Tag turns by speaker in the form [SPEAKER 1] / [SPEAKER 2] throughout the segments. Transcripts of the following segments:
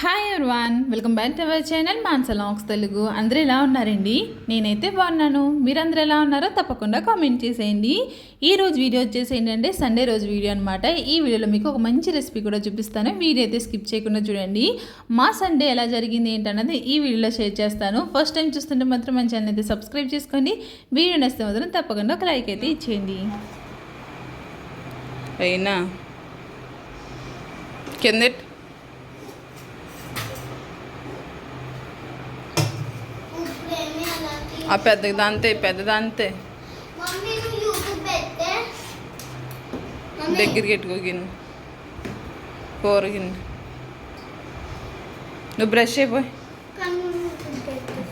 [SPEAKER 1] Hi everyone welcome back to our channel మాన్సలాంగ్స్ Telugu అందరూ ఎలా ఉన్నారండి? నేనైతే బాగున్నాను. మీరందరూ ఎలా ఉన్నారో తప్పకుండా కామెంట్ చేసేయండి. ఈ రోజు వీడియో వచ్చేసి ఏంటంటే సండే రోజు వీడియో అనమాట ఈ వీడియోలో మీకు ఒక మంచి రెసిపీ కూడా చూపిస్తాను. వీడియో అయితే స్కిప్ చేయకుండా చూడండి. మా సండే ఎలా జరిగింది ఏంటన్నది ఈ వీడియోలో షేర్ చేస్తాను. ఫస్ట్ టైం చూస్తుంటే మాత్రం మన ఛానల్ అయితే సబ్స్క్రైబ్ చేసుకోండి. వీడియో నచ్చితే మాత్రం తప్పకుండా ఒక లైక్ అయితే ఇచ్చేయండి.
[SPEAKER 2] అయినా కిందట్ ఆ పెద్ద దాంతే పెద్ద దాంతే
[SPEAKER 3] మమ్మీ నువ్వు యూట్యూబ్ పెట్టే? మమ్మీ.
[SPEAKER 2] దగ్గరికి ఎట్టుకో గిన్నె. కూర గిన్నె. నువ్వు బ్రష్ అయిపోయి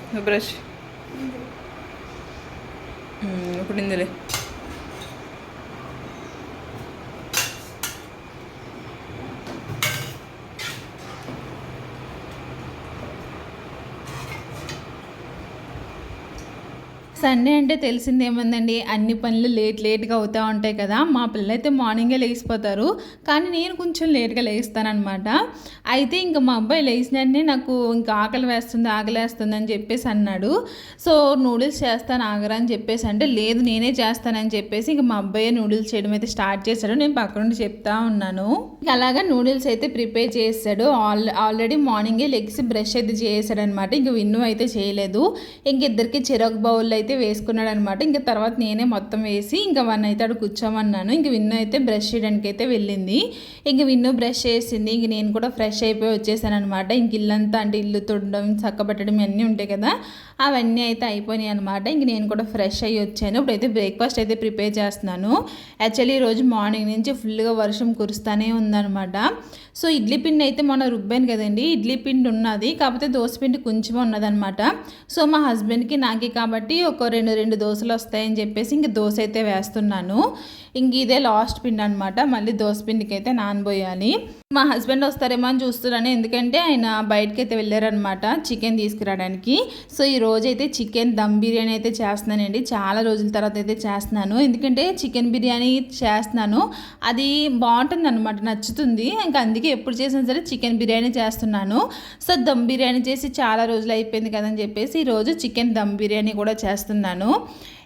[SPEAKER 2] నువ్వు బ్రష్. ఇప్పుడు ఇందులే.
[SPEAKER 1] సండే అంటే తెలిసింది ఏముందండి? అన్ని పనులు లేట్ లేట్గా అవుతూ ఉంటాయి కదా. మా పిల్లలు అయితే మార్నింగే లేచిపోతారు. కానీ నేను కొంచెం లేట్గా లేస్తానమాట అయితే ఇంకా మా అబ్బాయి లేచినట్టే నాకు ఇంకా ఆకలి వేస్తుంది ఆకలి వేస్తుంది అని చెప్పేసి అన్నాడు. సో నూడిల్స్ చేస్తాను ఆగరా అని చెప్పేసి అంటే లేదు నేనే చేస్తానని చెప్పేసి ఇంకా మా అబ్బాయి నూడిల్స్ చేయడం అయితే స్టార్ట్ చేశాడు. నేను పక్క నుండి చెప్తా ఉన్నాను. అలాగా నూడిల్స్ అయితే ప్రిపేర్ చేశాడు ఆల్ ఆల్రెడీ మార్నింగే లెగ్స్ బ్రష్ అయితే చేసాడనమాట ఇంక విన్ను అయితే చేయలేదు. ఇంక ఇద్దరికి చిరాకు బౌల్ అయితే వేసుకున్నాడు అనమాట ఇంకా తర్వాత నేనే మొత్తం వేసి ఇంకా వన్ అయితే అక్కడ కూర్చోమన్నాను. ఇంక విన్ను అయితే బ్రష్ చేయడానికి అయితే వెళ్ళింది. ఇంక విన్ను బ్రష్ చేసింది. ఇంక నేను కూడా ఫ్రెష్ అయిపోయి వచ్చేసాను అనమాట ఇంక ఇల్లంతా అంటే ఇల్లు తుడడం చక్కబెట్టడం అన్నీ ఉంటాయి కదా. అవన్నీ అయితే అయిపోయినాయి అనమాట. ఇంక నేను కూడా ఫ్రెష్ అయ్యి వచ్చాను. ఇప్పుడైతే బ్రేక్ఫాస్ట్ అయితే ప్రిపేర్ చేస్తున్నాను. యాక్చువల్లీ ఈరోజు మార్నింగ్ నుంచి ఫుల్గా వర్షం కురుస్తూనే ఉందన్నమాట సో ఇడ్లీ పిండి అయితే మొన్న రుబ్బాను కదండి. ఇడ్లీ పిండి ఉన్నది. కాకపోతే దోశ పిండి కొంచెం ఉన్నదనమాట. సో మా హస్బెండ్కి నాకే కాబట్టి ఒక రెండు రెండు దోశలు వస్తాయని చెప్పేసి ఇంక దోశ అయితే వేస్తున్నాను. ఇంక ఇదే లాస్ట్ పిండి అనమాట మళ్ళీ దోశ పిండికి అయితే నానబోయాలి. మా హస్బెండ్ వస్తారేమో అని చూస్తున్నాను. ఎందుకంటే ఆయన బయటకి అయితే వెళ్ళారనమాట చికెన్ తీసుకురావడానికి. సో ఈ రోజు అయితే చికెన్ దమ్ బిర్యానీ అయితే చేస్తున్నానండి. చాలా రోజుల తర్వాత అయితే చేస్తున్నాను. ఎందుకంటే చికెన్ బిర్యానీ చేస్తున్నాను. అది బాగుంటుంది అనమాట నచ్చుతుంది. ఇంకా అందుకే ఎప్పుడు చేసినా సరే చికెన్ బిర్యానీ చేస్తున్నాను. సో దమ్ బిర్యానీ చేసి చాలా రోజులు అయిపోయింది కదని చెప్పేసి ఈరోజు చికెన్ దమ్ బిర్యానీ కూడా చేస్తున్నాను.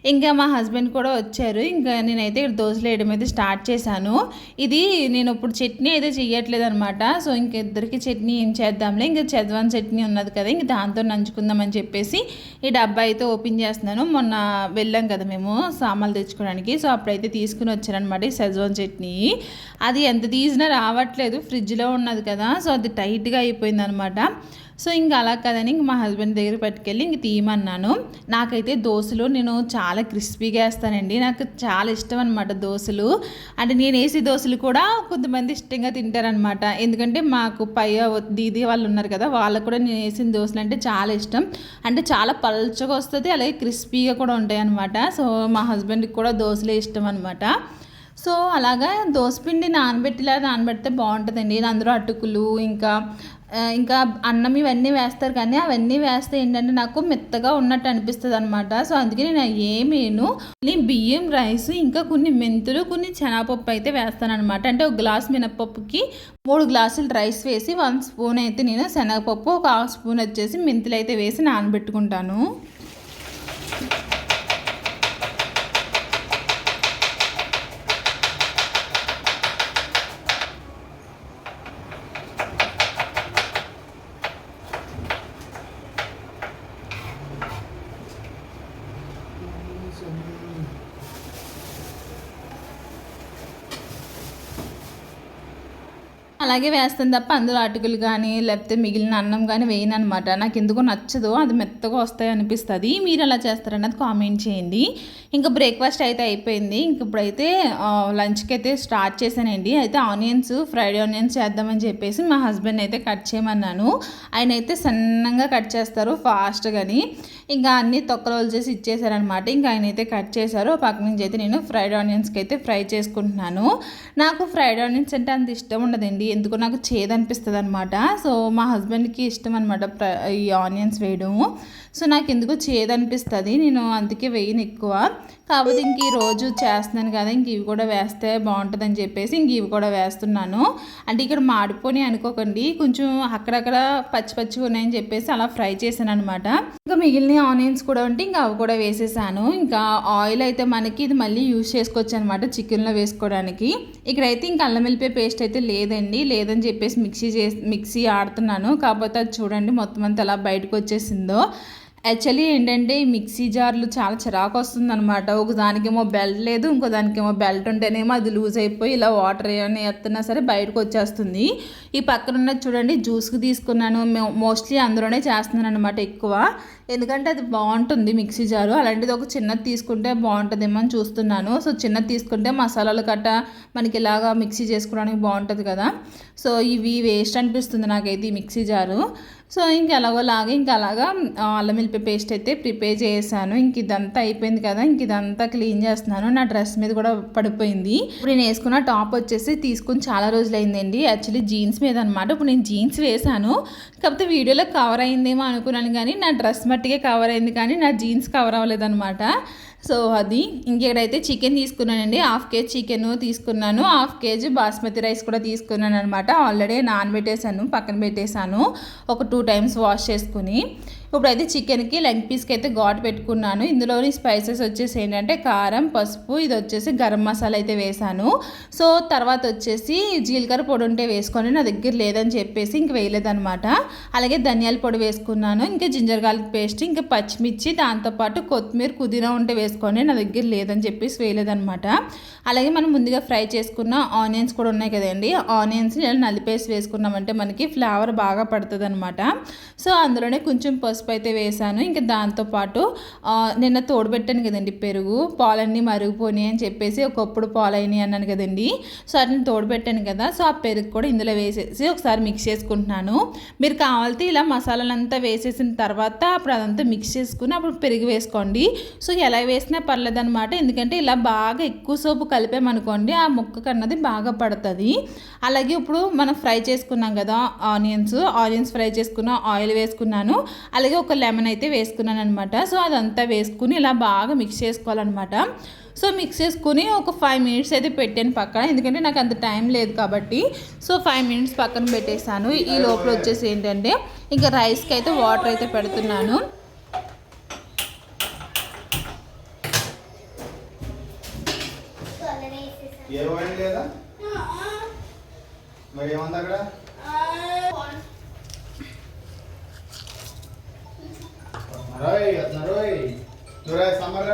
[SPEAKER 1] ఇంకా మా హస్బెండ్ కూడా వచ్చారు. ఇంకా నేనైతే ఇక్కడ దోశలు వేయడం అయితే స్టార్ట్ చేశాను. ఇది నేను ఇప్పుడు చట్నీ అయితే చెయ్యట్లేదు అనమాట సో ఇంక ఇద్దరికి చట్నీ ఏం చేద్దాంలే. ఇంకా చదవన్ చట్నీ ఉన్నది కదా ఇంక దాంతో నంచుకుందామని చెప్పేసి ఈ డబ్బా అయితే ఓపెన్ చేస్తున్నాను. మొన్న వెళ్ళాం కదా మేము సామాన్లు తెచ్చుకోవడానికి. సో అప్పుడైతే తీసుకుని వచ్చారనమాట ఈ సెజ్వాన్ చట్నీ. అది ఎంత తీసినా రావట్లేదు. ఫ్రిడ్జ్లో ఉన్నది కదా సో అది టైట్గా అయిపోయింది అనమాట సో ఇంకా అలా కదని ఇంక మా హస్బెండ్ దగ్గర పట్టుకెళ్ళి ఇంక తీయమన్నాను. నాకైతే దోశలు నేను చాలా క్రిస్పీగా వేస్తానండి. నాకు చాలా ఇష్టం అనమాట దోశలు. అంటే నేను వేసే దోశలు కూడా కొంతమంది ఇష్టంగా తింటారనమాట ఎందుకంటే మాకు పై దీది వాళ్ళు ఉన్నారు కదా వాళ్ళకు కూడా నేను వేసిన దోశలు అంటే చాలా ఇష్టం. అంటే చాలా పల్చగా వస్తుంది అలాగే క్రిస్పీగా కూడా ఉంటాయి అనమాట సో మా హస్బెండ్కి కూడా దోశలే ఇష్టం అనమాట సో అలాగా దోసపిండి నానబెట్టిలా నానబెడితే బాగుంటుందండి. అందులో అటుకులు ఇంకా ఇంకా అన్నం ఇవన్నీ వేస్తారు కానీ అవన్నీ వేస్తే ఏంటంటే నాకు మెత్తగా ఉన్నట్టు అనిపిస్తుంది అనమాట సో అందుకే నేను ఏమేను బియ్యం రైస్ ఇంకా కొన్ని మెంతులు కొన్ని శనగపప్పు అయితే వేస్తాను అనమాట అంటే ఒక గ్లాస్ మినపప్పుకి మూడు గ్లాసులు రైస్ వేసి వన్ స్పూన్ అయితే నేను శనగపప్పు ఒక హాఫ్ స్పూన్ వచ్చేసి మెంతులు అయితే వేసి నానబెట్టుకుంటాను. అలాగే వేస్తాను తప్ప అందులో అటుకులు కానీ లేకపోతే మిగిలిన అన్నం కానీ వేయను అనమాట నాకు ఎందుకో నచ్చదు. అది మెత్తగా వస్తాయి అనిపిస్తుంది. మీరు ఎలా చేస్తారన్నది కామెంట్ చేయండి. ఇంకా బ్రేక్ఫాస్ట్ అయితే అయిపోయింది. ఇంక ఇప్పుడైతే లంచ్కి అయితే స్టార్ట్ చేశానండి. అయితే ఆనియన్స్ ఫ్రైడ్ ఆనియన్స్ చేద్దామని చెప్పేసి మా హస్బెండ్ అయితే కట్ చేయమన్నాను. ఆయన అయితే సన్నంగా కట్ చేస్తారు ఫాస్ట్గాని. ఇంకా అన్ని తొక్కలు చేసి ఇచ్చేసారనమాట ఇంకా ఆయన అయితే కట్ చేశారు. పక్క నుంచి అయితే నేను ఫ్రైడ్ ఆనియన్స్కి అయితే ఫ్రై చేసుకుంటున్నాను. నాకు ఫ్రైడ్ ఆనియన్స్ అంటే అంత ఇష్టం ఉండదండి. ఎందుకో నాకు చేదు అనిపిస్తుంది అనమాట సో మా హస్బెండ్కి ఇష్టం అనమాట ఈ ఆనియన్స్ వేయడము. సో నాకు ఎందుకో చేదు అనిపిస్తుంది నేను అందుకే వేయను ఎక్కువ కాకపోతే ఇంక ఈ రోజు చేస్తున్నాను కదా ఇంక ఇవి కూడా వేస్తే బాగుంటుందని చెప్పేసి ఇంక ఇవి కూడా వేస్తున్నాను. అంటే ఇక్కడ మాడిపోని అనుకోకండి కొంచెం అక్కడక్కడ పచ్చి పచ్చిగా ఉన్నాయని చెప్పేసి అలా ఫ్రై చేశాను అనమాట ఇంకా మిగిలిన ఆనియన్స్ కూడా ఉంటే ఇంకా అవి కూడా వేసేసాను. ఇంకా ఆయిల్ అయితే మనకి ఇది మళ్ళీ యూజ్ చేసుకోవచ్చు అనమాట చికెన్లో వేసుకోవడానికి. ఇక్కడైతే ఇంకా అల్లం వెల్లిపాయ పేస్ట్ అయితే లేదండి లేదని చెప్పేసి మిక్సీ చేసి మిక్సీ ఆడుతున్నాను. కాకపోతే అది చూడండి మొత్తం అంతా ఎలా బయటకు వచ్చేసిందో. యాక్చువల్లీ ఏంటంటే ఈ మిక్సీ జార్లు చాలా చిరాకు వస్తుంది అనమాట ఒక దానికేమో బెల్ట్ లేదు ఇంకో దానికేమో బెల్ట్ ఉంటేనేమో అది లూజ్ అయిపోయి ఇలా వాటర్ ఏమైనా ఎత్తున్నా సరే బయటకు వచ్చేస్తుంది. ఈ పక్కన ఉన్నది చూడండి జ్యూస్కి తీసుకున్నాను. మోస్ట్లీ అందులోనే చేస్తున్నాను అనమాట ఎక్కువ. ఎందుకంటే అది బాగుంటుంది మిక్సీ జారు. అలాంటిది ఒక చిన్నది తీసుకుంటే బాగుంటుందేమో అని చూస్తున్నాను. సో చిన్నది తీసుకుంటే మసాలాలు కట్ట మనకి ఇలాగా మిక్సీ చేసుకోవడానికి బాగుంటుంది కదా. సో ఇవి వేస్ట్ అనిపిస్తుంది నాకైతే ఈ మిక్సీ జారు. సో ఇంక ఎలాగోలాగా ఇంక అలాగా అల్లం వెల్లిపాయ పేస్ట్ అయితే ప్రిపేర్ చేశాను. ఇంక ఇదంతా అయిపోయింది కదా ఇంక ఇదంతా క్లీన్ చేస్తున్నాను. నా డ్రెస్ మీద కూడా పడిపోయింది. ఇప్పుడు నేను వేసుకున్న టాప్ వచ్చేసి తీసుకుని చాలా రోజులు అయిందండి యాక్చువల్లీ జీన్స్ మీద అనమాట ఇప్పుడు నేను జీన్స్ వేశాను. కాకపోతే వీడియోలో కవర్ అయిందేమో అనుకున్నాను కానీ నా డ్రెస్ మట్టికే కవర్ అయింది కానీ నా జీన్స్ కవర్ అవ్వలేదన్నమాట. సో అది ఇంకెక్కడైతే చికెన్ తీసుకున్నానండి హాఫ్ కేజీ చికెన్ తీసుకున్నాను హాఫ్ కేజీ బాస్మతి రైస్ కూడా తీసుకున్నాను అనమాట ఆల్రెడీ నానబెట్టేశాను పక్కన పెట్టేశాను ఒక టూ టైమ్స్ వాష్ చేసుకుని. ఇప్పుడైతే చికెన్కి లెగ్ పీస్కి అయితే ఘాటు పెట్టుకున్నాను. ఇందులోని స్పైసెస్ వచ్చేసి ఏంటంటే కారం పసుపు ఇది వచ్చేసి గరం మసాలా అయితే వేసాను. సో తర్వాత వచ్చేసి జీలకర్ర పొడి ఉంటే వేసుకొని నా దగ్గర లేదని చెప్పేసి ఇంక వేయలేదనమాట అలాగే ధనియాల పొడి వేసుకున్నాను. ఇంకా జింజర్ గార్లిక్ పేస్ట్ ఇంకా పచ్చిమిర్చి దాంతోపాటు కొత్తిమీర పుదీనా ఉంటే వేసుకొని నా దగ్గర లేదని చెప్పేసి వేయలేదనమాట అలాగే మనం ముందుగా ఫ్రై చేసుకున్న ఆనియన్స్ కూడా ఉన్నాయి కదండి. ఆనియన్స్ ఇలా నలిపేసి వేసుకున్నామంటే మనకి ఫ్లేవర్ బాగా పడుతుంది అనమాట సో అందులోనే కొంచెం పసుపు అయితే వేసాను. ఇంకా దాంతోపాటు నిన్న తోడుపెట్టాను కదండి పెరుగు. పాలన్నీ మరుగుపోయి అని చెప్పేసి ఒకప్పుడు పాలైనాయి అన్నాను కదండి. సో వాటిని తోడుపెట్టాను కదా. సో ఆ పెరుగు కూడా ఇందులో వేసేసి ఒకసారి మిక్స్ చేసుకుంటున్నాను. మీరు కావాలితే ఇలా మసాలాలంతా వేసేసిన తర్వాత అప్పుడు అదంతా మిక్స్ చేసుకుని అప్పుడు పెరుగు వేసుకోండి. సో ఎలా వేసినా పర్లేదు అనమాట ఎందుకంటే ఇలా బాగా ఎక్కువ సోపు కలిపామనుకోండి ఆ ముక్కకు అన్నది బాగా పడుతుంది. అలాగే ఇప్పుడు మనం ఫ్రై చేసుకున్నాం కదా ఆనియన్స్ ఆనియన్స్ ఫ్రై చేసుకున్న ఆయిల్ వేసుకున్నాను. అలాగే ఒక లెమన్ అయితే వేసుకున్నాను అనమాట సో అదంతా వేసుకుని ఇలా బాగా మిక్స్ చేసుకోవాలన్నమాట. సో మిక్స్ చేసుకుని ఒక ఫైవ్ మినిట్స్ అయితే పెట్టాను పక్కన. ఎందుకంటే నాకు అంత టైం లేదు కాబట్టి. సో ఫైవ్ మినిట్స్ పక్కన పెట్టేశాను. ఈ లోపల వచ్చేసి ఏంటంటే ఇంకా రైస్కి అయితే వాటర్ అయితే పెడుతున్నాను
[SPEAKER 3] కలర్ వేసేసాను
[SPEAKER 4] ఏ వైన్ లేదా? మరి ఏముంది అక్కడ? నరోయ్ నరోయ్ నరోయ్ సమ్మర్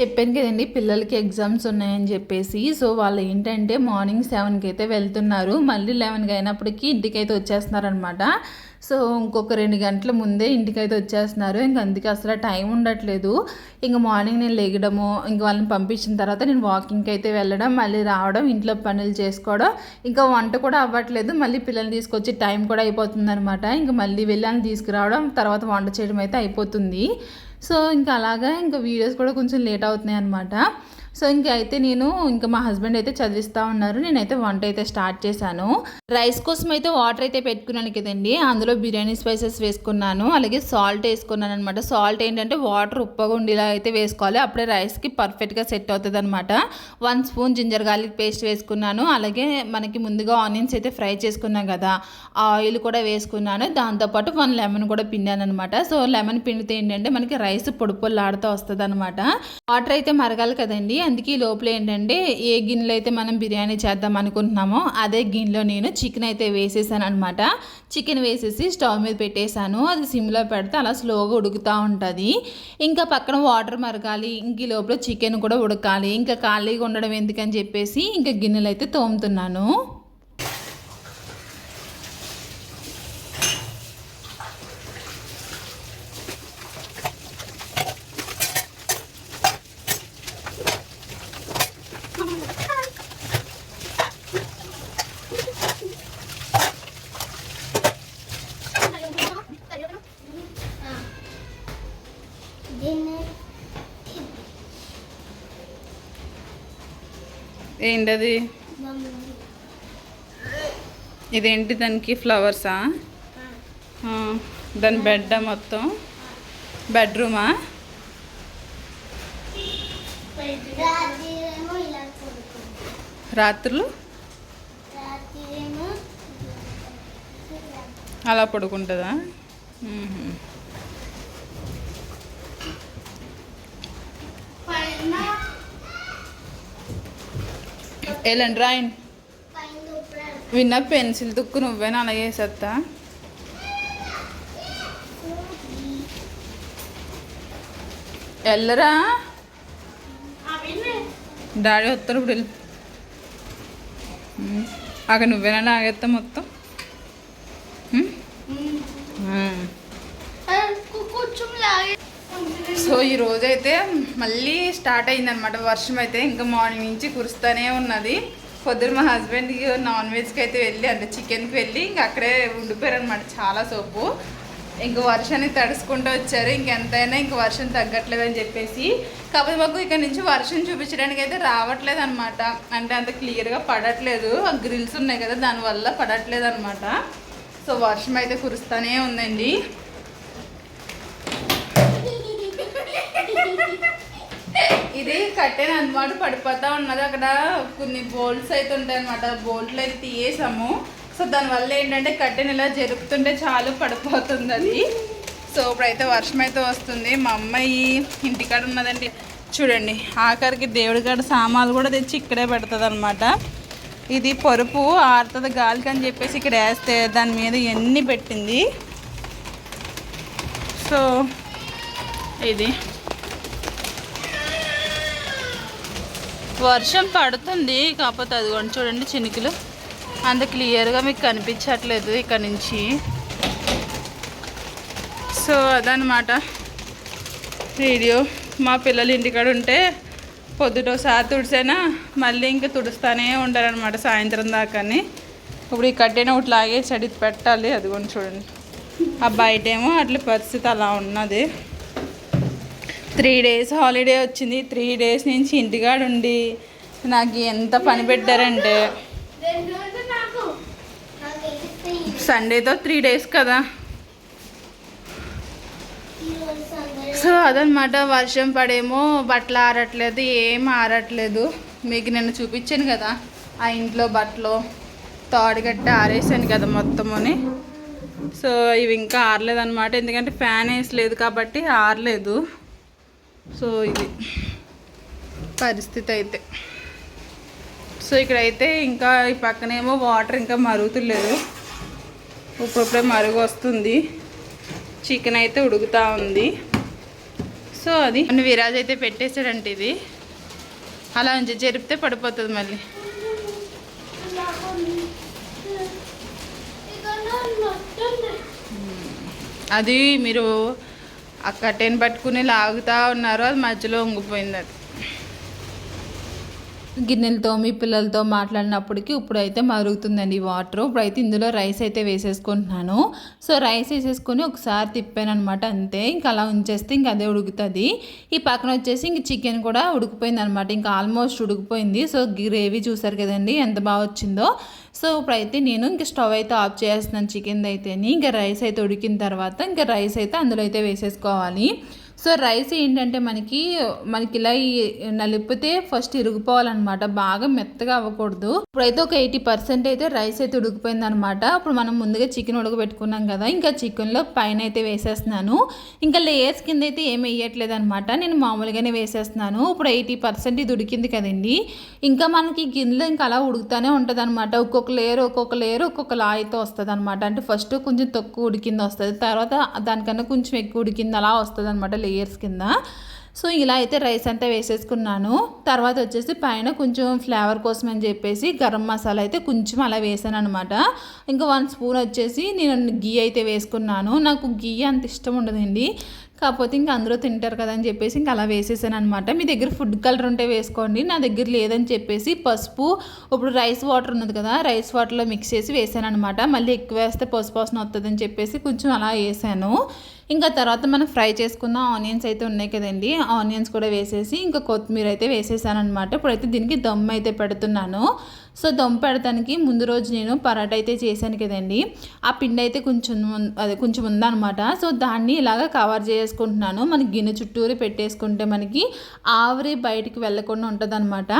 [SPEAKER 1] చెప్పాను కదండి పిల్లలకి ఎగ్జామ్స్ ఉన్నాయని చెప్పేసి. సో వాళ్ళు ఏంటంటే మార్నింగ్ సెవెన్కి అయితే వెళ్తున్నారు. మళ్ళీ లెవెన్కి అయినప్పటికీ ఇంటికైతే వచ్చేస్తున్నారనమాట. సో ఇంకొక రెండు గంటల ముందే ఇంటికైతే వచ్చేస్తున్నారు. ఇంక అందుకే అసలు టైం ఉండట్లేదు. ఇంక మార్నింగ్ నేను లేగడము ఇంక వాళ్ళని పంపించిన తర్వాత నేను వాకింగ్కి అయితే వెళ్ళడం మళ్ళీ రావడం ఇంట్లో పనులు చేసుకోవడం. ఇంకా వంట కూడా అవ్వట్లేదు. మళ్ళీ పిల్లల్ని తీసుకొచ్చి టైం కూడా అయిపోతుంది అనమాట ఇంక మళ్ళీ వెళ్ళాలని తీసుకురావడం తర్వాత వంట చేయడం అయితే అయిపోతుంది. సో ఇంకా అలాగా ఇంకా వీడియోస్ కూడా కొంచెం లేట్ అవుతున్నాయి అనమాట సో ఇంకా అయితే నేను ఇంకా మా హస్బెండ్ అయితే చదివిస్తూ ఉన్నారు. నేనైతే వంట అయితే స్టార్ట్ చేశాను. రైస్ కోసం అయితే వాటర్ అయితే పెట్టుకున్నాను కదండి. అందులో బిర్యానీ స్పైసెస్ వేసుకున్నాను. అలాగే సాల్ట్ వేసుకున్నాను అనమాట సాల్ట్ ఏంటంటే వాటర్ ఉప్పగా ఉండేలా అయితే వేసుకోవాలి. అప్పుడే రైస్కి పర్ఫెక్ట్గా సెట్ అవుతుంది అనమాట one spoon ginger garlic paste వేసుకున్నాను. అలాగే మనకి ముందుగా ఆనియన్స్ అయితే ఫ్రై చేసుకున్నాం కదా ఆ ఆయిల్ కూడా వేసుకున్నాను. దాంతోపాటు వన్ లెమన్ కూడా పిండాను అనమాట సో లెమన్ పిండితే ఏంటంటే మనకి రైస్ పొడి పొల్లాడుతూ వస్తుంది అనమాట వాటర్ అయితే మరగాలి కదండి. అందుకే ఈ లోపల ఏంటంటే ఏ గిన్నెలో అయితే మనం బిర్యానీ చేద్దాం అనుకుంటున్నామో అదే గిన్నెలో నేను చికెన్ అయితే వేసేసాను అనమాట చికెన్ వేసేసి స్టవ్ మీద పెట్టేశాను. అది సిమ్లో పెడితే అలా స్లోగా ఉడుకుతూ ఉంటుంది. ఇంకా పక్కన వాటర్ మరగాలి. ఇంక ఈ లోపల చికెన్ కూడా ఉడకాలి. ఇంకా ఖాళీగా ఉండడం ఎందుకని చెప్పేసి ఇంకా గిన్నెలు అయితే తోముతున్నాను.
[SPEAKER 2] ఏంటది?
[SPEAKER 1] ఇదేంటి దానికి ఫ్లవర్సా? దాని బెడ్ మొత్తం? బెడ్రూమా? రాత్రులు? అలా పడుకుంటుందా? వెళ్ళండి రాయండి విన్న పెన్సిల్ తుక్కు నువ్వేనా అలా చేసేస్తా వెళ్ళరా డాడీ వస్తారు ఇప్పుడు వెళ్ళు. అక్కడ నువ్వేనా లాగేస్తా మొత్తం మ్మ్? మ్మ్.
[SPEAKER 2] కొంచెం లాగే
[SPEAKER 1] సో ఈ రోజు అయితే మళ్ళీ స్టార్ట్ అయిందనమాట వర్షం అయితే ఇంకా మార్నింగ్ నుంచి కురుస్తూనే ఉన్నది. పొద్దున మా హస్బెండ్కి నాన్ వెజ్కి అయితే వెళ్ళి అంటే చికెన్కి వెళ్ళి ఇంక అక్కడే ఉండిపోయారు అనమాట చాలా సోపు. ఇంక వర్షాన్ని తడుచుకుంటూ వచ్చారు. ఇంకెంతైనా ఇంక వర్షం తగ్గట్లేదు అని చెప్పేసి. కాకపోతే మాకు ఇక్కడ నుంచి వర్షం చూపించడానికి అయితే రావట్లేదు అనమాట అంటే అంత క్లియర్గా పడట్లేదు. ఆ గ్రిల్స్ ఉన్నాయి కదా దానివల్ల పడట్లేదు అనమాట సో వర్షం అయితే కురుస్తూనే ఉందండి. ఇది కట్టెన అనమాట పడిపోతా ఉన్నది. అక్కడ కొన్ని బోల్ట్స్ అయితే ఉంటాయి అనమాట బోల్ట్లు అయితే తీయేసాము. సో దానివల్ల ఏంటంటే కట్టెన ఇలా జరుపుతుంటే చాలు పడిపోతుంది అది. సో ఇప్పుడైతే వర్షం అయితే వస్తుంది. మా అమ్మాయి ఇంటికాడ ఉన్నదండి. చూడండి ఆఖరికి దేవుడి కాడ సామాన్లు కూడా తెచ్చి ఇక్కడే పెడుతుంది అనమాట ఇది పరుపు ఆరుతుంది గాలికి అని చెప్పేసి ఇక్కడ వేస్తే దాని మీద ఎన్ని పెట్టింది? సో ఇది. వర్షం పడుతుంది కాకపోతే అది చూడండి చినుకులు. అంత క్లియర్గా మీకు కనిపించట్లేదు ఇక్కడ నుంచి. సో అదనమాట వీడియో. మా పిల్లలు ఇంటికాడ ఉంటే పొద్దుటోసారి తుడిసైనా మళ్ళీ ఇంకా తుడుస్తానే ఉంటారనమాట సాయంత్రం దాకాని. ఇప్పుడు ఈ కట్టెన ఒకటి లాగేసి అడిగి పెట్టాలి అది కూడా చూడండి. ఆ బయటేమో అట్లా పరిస్థితి అలా ఉన్నది. త్రీ డేస్ హాలిడే వచ్చింది. త్రీ డేస్ నుంచి ఇంటికాడ ఉండి నాకు ఎంత పని పెట్టారంటే. సండేతో త్రీ డేస్ కదా. సో అదనమాట వర్షం పడేమో బట్టలు ఆరట్లేదు ఏం ఆరట్లేదు. మీకు నేను చూపించాను కదా ఆ ఇంట్లో బట్టలు తాడుగట్టి ఆరేసాను కదా మొత్తముని సో ఇవి ఇంకా ఆరలేదన్నమాట ఎందుకంటే ఫ్యాన్ వేసలేదు కాబట్టి ఆరలేదు. సో ఇది పరిస్థితి అయితే. సో ఇక్కడైతే ఇంకా ఈ పక్కనేమో వాటర్ ఇంకా మరుగుతులేదు. ఇప్పుడిప్పుడే మరుగు వస్తుంది. చికెన్ అయితే ఉడుకుతా ఉంది. సో అది అన్ని విరాజ్ అయితే పెట్టేసాడంటే ఇది. అలా ఉంచి జరిపితే పడిపోతుంది మళ్ళీ. అది మీరు ఆ కట్టెని పట్టుకుని లాగుతా ఉన్నారు అది మధ్యలో ఉంగిపోయింది అది.
[SPEAKER 5] గిన్నెలతో మీ పిల్లలతో మాట్లాడినప్పటికీ ఇప్పుడైతే మరుగుతుందండి వాటర్. ఇప్పుడైతే ఇందులో రైస్ అయితే వేసేసుకుంటున్నాను. సో రైస్ వేసేసుకొని ఒకసారి తిప్పాను అనమాట అంతే. ఇంకా అలా ఉంచేస్తే ఇంకా అదే ఉడుకుతుంది. ఈ పక్కన వచ్చేసి ఇంక చికెన్ కూడా ఉడికిపోయింది అనమాట ఇంకా ఆల్మోస్ట్ ఉడికిపోయింది. సో గ్రేవీ చూసారు కదండి ఎంత బాగా వచ్చిందో. సో ఇప్పుడైతే నేను ఇంకా స్టవ్ అయితే ఆఫ్ చేస్తున్నాను చికెన్ అయితేని. ఇంకా రైస్ అయితే ఉడికిన తర్వాత ఇంకా రైస్ అయితే అందులో అయితే వేసేసుకోవాలి. సో రైస్ ఏంటంటే మనకి మనకి ఇలా నలిపితే ఫస్ట్ ఇరిగిపోవాలన్నమాట. బాగా మెత్తగా అవ్వకూడదు. ఇప్పుడైతే ఒక ఎయిటీ పర్సెంట్ అయితే రైస్ అయితే ఉడికిపోయింది అనమాట ఇప్పుడు మనం ముందుగా చికెన్ ఉడకబెట్టుకున్నాం కదా ఇంకా చికెన్లో పైన అయితే వేసేస్తున్నాను. ఇంకా లేయర్స్ కింద అయితే ఏం వేయట్లేదు అనమాట నేను మామూలుగానే వేసేస్తున్నాను. ఇప్పుడు ఎయిటీ పర్సెంట్ ఇది ఉడికింది కదండి. ఇంకా మనకి గిన్నెలో ఇంకా అలా ఉడుకుతానే ఉంటుంది అనమాట ఒక్కొక్క లేయర్ ఒక్కొక్క లేయర్ ఒక్కొక్క లా అయితే వస్తుంది అనమాట అంటే ఫస్ట్ కొంచెం తక్కువ ఉడికింది వస్తుంది. తర్వాత దానికన్నా కొంచెం ఎక్కువ ఉడికింది అలా వస్తుంది అనమాట లేయర్స్ కింద. సో ఇలా అయితే రైస్ అంతా వేసేసుకున్నాను. తర్వాత వచ్చేసి పైన కొంచెం ఫ్లేవర్ కోసం అని చెప్పేసి గరం మసాలా అయితే కొంచెం అలా వేసాను అనమాట ఇంకా వన్ స్పూన్ వచ్చేసి నేను గీ అయితే వేసుకున్నాను. నాకు గీ అంత ఇష్టం ఉండదండి. కాకపోతే ఇంకా అందరూ తింటారు కదా అని చెప్పేసి ఇంకా అలా వేసేసాను అనమాట మీ దగ్గర ఫుడ్ కలర్ ఉంటే వేసుకోండి. నా దగ్గర లేదని చెప్పేసి పసుపు ఇప్పుడు రైస్ వాటర్ ఉన్నది కదా రైస్ వాటర్లో మిక్స్ చేసి వేసాను అనమాట మళ్ళీ ఎక్కువ వేస్తే పసుపు వాసన వస్తుందని చెప్పేసి కొంచెం అలా వేసాను.
[SPEAKER 1] ఇంకా తర్వాత మనం ఫ్రై చేసుకున్న ఆనియన్స్ అయితే ఉన్నాయి కదండి. ఆనియన్స్ కూడా వేసేసి ఇంకా కొత్తిమీర అయితే వేసేసాను అనమాట ఇప్పుడైతే దీనికి దమ్ అయితే పెడుతున్నాను. సో దమ్ పెడతానికి ముందు రోజు నేను పరాటా అయితే చేశాను కదండి. ఆ పిండి అయితే కొంచెం అదే కొంచెం ఉందన్నమాట. సో దాన్ని ఇలాగ కవర్ చేసుకుంటున్నాను. మన గిన్నె చుట్టూరు పెట్టేసుకుంటే మనకి ఆవిరి బయటికి వెళ్ళకుండా ఉంటుంది అనమాట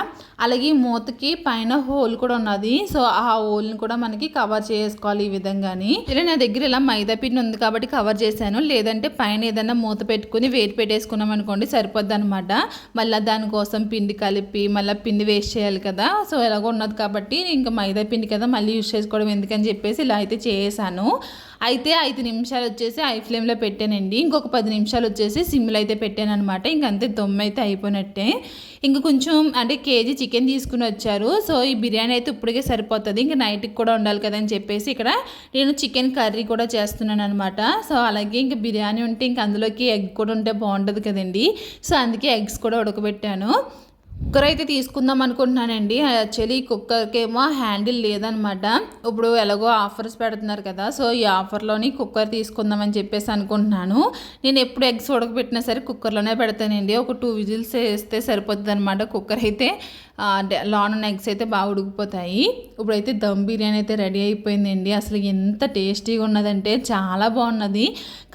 [SPEAKER 1] అలాగే మూతకి పైన హోల్ కూడా ఉన్నది. సో ఆ హోల్ని కూడా మనకి కవర్ చేసుకోవాలి ఈ విధంగాని. ఇలా నా దగ్గర ఇలా మైదా పిండి ఉంది కాబట్టి కవర్ చేశాను. లేదంటే పైన ఏదైనా మూత పెట్టుకుని వేడి పెట్టేసుకున్నాం అనుకోండి సరిపోద్ది అనమాట మళ్ళీ దానికోసం పిండి కలిపి మళ్ళీ పిండి వేస్ట్ చేయాలి కదా. సో ఎలాగో ఉన్నది కాబట్టి ఇంకా మైదా పిండి కదా మళ్ళీ యూస్ చేసుకోవడం. ఎందుకని చెప్పేసి ఇలా అయితే చేశాను అయితే ఐదు నిమిషాలు వచ్చేసి ఐ ఫ్లేమ్లో పెట్టానండి. ఇంకొక పది నిమిషాలు వచ్చేసి సిమ్లో అయితే పెట్టాను అనమాట ఇంకంతే దొమ్మ అయితే అయిపోయినట్టే. ఇంకా కొంచెం అంటే కేజీ చికెన్ తీసుకుని వచ్చారు. సో ఈ బిర్యానీ అయితే ఇప్పటికే సరిపోతుంది. ఇంకా నైట్కి కూడా ఉండాలి కదా అని చెప్పేసి ఇక్కడ నేను చికెన్ కర్రీ కూడా చేస్తున్నాను అనమాట సో అలాగే ఇంకా బిర్యానీ ఉంటే ఇంక అందులోకి ఎగ్ కూడా ఉంటే బాగుంటుంది కదండి. సో అందుకే ఎగ్స్ కూడా ఉడకబెట్టాను. కుక్కర్ అయితే తీసుకుందాం అనుకుంటున్నానండి. యాక్చువల్లీ కుక్కర్కి కుక్కర్కేమో హ్యాండిల్ లేదనమాట. ఇప్పుడు ఎలాగో ఆఫర్స్ పెడుతున్నారు కదా సో ఈ ఆఫర్లోని కుక్కర్ తీసుకుందామని చెప్పేసి అనుకుంటున్నాను. నేను ఎప్పుడు ఎగ్స్ ఉడకబెట్టినా సరే కుక్కర్లోనే పెడతానండి. ఒక టూ విజిల్స్ వేస్తే సరిపోతుంది అనమాట కుక్కర్ అయితే లాన్ ఉన్న ఎగ్స్ అయితే బాగా ఉడికిపోతాయి. ఇప్పుడైతే దమ్ బిర్యానీ అయితే రెడీ అయిపోయిందండి. అసలు ఎంత టేస్టీగా ఉన్నదంటే చాలా బాగున్నది.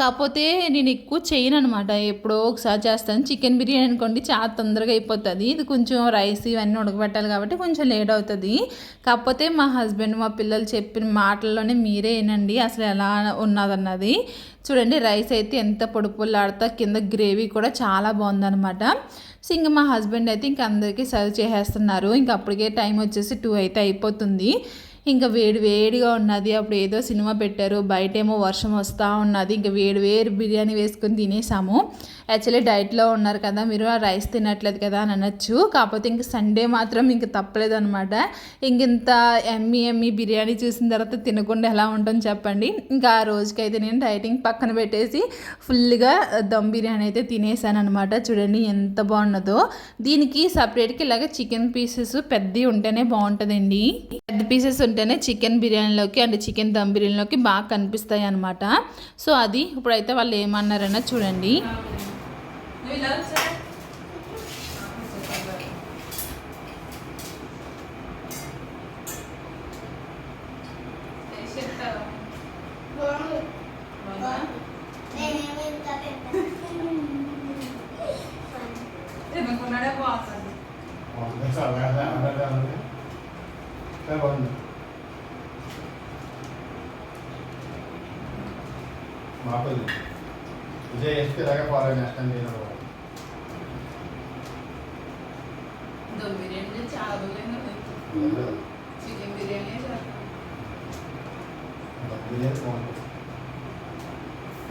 [SPEAKER 1] కాకపోతే నేను ఎక్కువ చేయను అనమాట ఎప్పుడో ఒకసారి చేస్తాను. చికెన్ బిర్యానీ అనుకోండి చాలా తొందరగా అయిపోతుంది. ఇది కొంచెం రైస్ ఇవన్నీ ఉడకబెట్టాలి కాబట్టి కొంచెం లేట్ అవుతుంది. కాకపోతే మా హస్బెండ్ మా పిల్లలు చెప్పిన మాటల్లోనే మీరే ఏనండి అసలు ఎలా ఉన్నదన్నది. చూడండి రైస్ అయితే ఎంత పొడి పొల్లాడుతా కింద గ్రేవీ కూడా చాలా బాగుందన్నమాట. సో ఇంకా మా హస్బెండ్ అయితే ఇంక అందరికీ సర్వ్ చేసేస్తున్నారు. ఇంక అప్పటికే టైం వచ్చేసి టూ అయితే అయిపోతుంది. ఇంకా వేడి వేడిగా ఉన్నది. అప్పుడు ఏదో సినిమా పెట్టారు. బయట ఏమో వర్షం వస్తూ ఉన్నది. ఇంకా వేడి వేడి బిర్యానీ వేసుకొని తినేసాము. యాక్చువల్లీ డైట్లో ఉన్నారు కదా మీరు ఆ రైస్ తినట్లేదు కదా అని అనొచ్చు. కాకపోతే ఇంక సండే మాత్రం ఇంక తప్పలేదు అనమాట ఇంక ఇంత ఎమ్మి ఎమ్మి బిర్యానీ చూసిన తర్వాత తినకుండా ఎలా ఉంటుంది చెప్పండి. ఇంకా ఆ రోజుకైతే నేను డైటింగ్ పక్కన పెట్టేసి ఫుల్గా దమ్ బిర్యానీ అయితే తినేసాను అనమాట చూడండి ఎంత బాగున్నదో. దీనికి సపరేట్గా ఇలాగ చికెన్ పీసెస్ పెద్దవి ఉంటేనే బాగుంటుందండి. పెద్ద పీసెస్ ఉంటేనే చికెన్ బిర్యానీలోకి అంటే చికెన్ దమ్ బిర్యానీలోకి బాగా కనిపిస్తాయి అనమాట సో అది ఇప్పుడైతే వాళ్ళు ఏమన్నారన్నా చూడండి.
[SPEAKER 2] బాగుంటుంది
[SPEAKER 4] బాగుంది. మాకు విజయ్ ఎస్పీ దాకా ఫాలో చేస్తాను నేను కూడా.
[SPEAKER 2] దమ్ బిర్యానీ చాలా
[SPEAKER 4] లేదు.
[SPEAKER 2] చికెన్ బిర్యానీ
[SPEAKER 4] బిర్యానీ బాగుంది.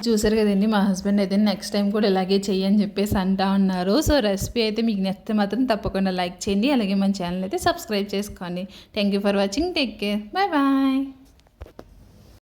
[SPEAKER 1] చూసారు కదండి మా హస్బెండ్ అయితే నెక్స్ట్ టైం కూడా ఇలాగే చెయ్యి అని చెప్పేసి అంటా ఉన్నారు. సో రెసిపీ అయితే మీకు నచ్చితే మాత్రం తప్పకుండా లైక్ చేయండి. అలాగే మన ఛానల్ అయితే సబ్స్క్రైబ్ చేసుకోండి. Thank you for watching take care bye bye